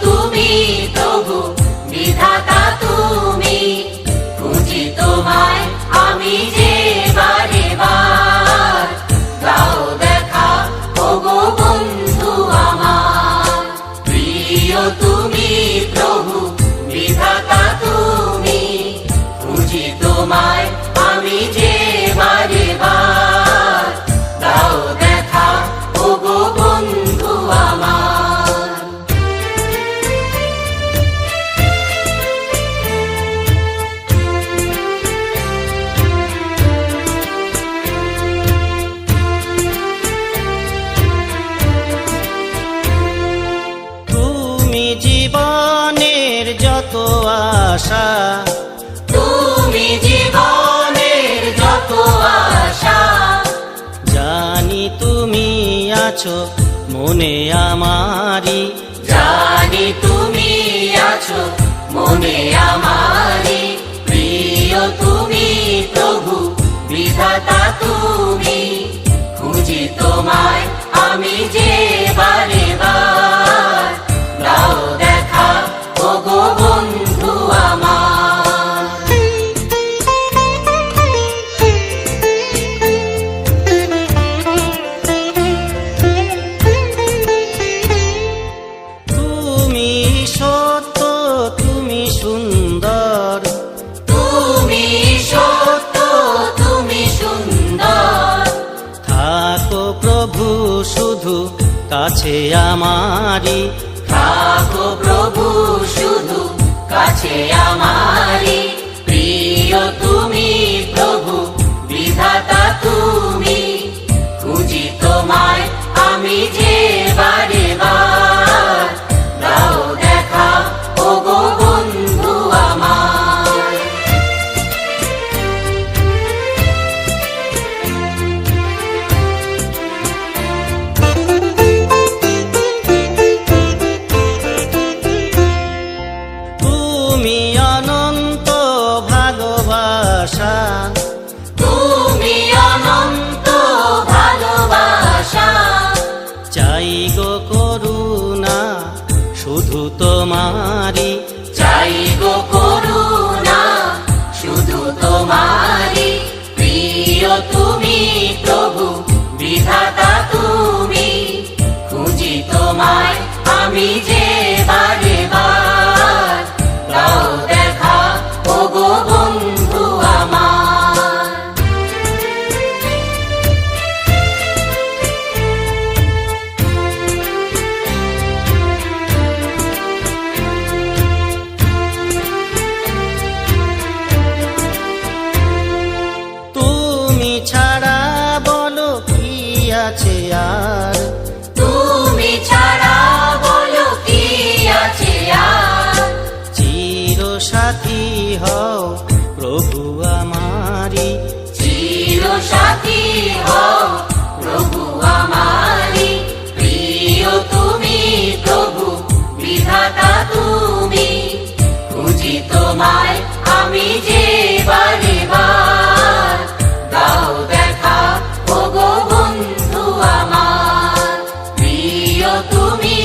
তুমি তবু, বিধাতা তুমি। খুঁজি তোমায় আমি যে বারে বার। দাও দেখা, ওগো বন্ধু আমার। প্রিয় তুমি প্রভু, বিধাতা তুমি। খুঁজি তোমায় যত আশা। তুমি জীবনের যত আশা। জানি তুমি আছো মনে আমারি জানি তুমি আছো মনে আমারি প্রিয় তুমি প্রভু বিধাতা তুমি। খুঁজি তোমায় আমি যে শুধু কাছে আমারি থাকো প্রভু শুধু কাছে আমারি Mari. তুমি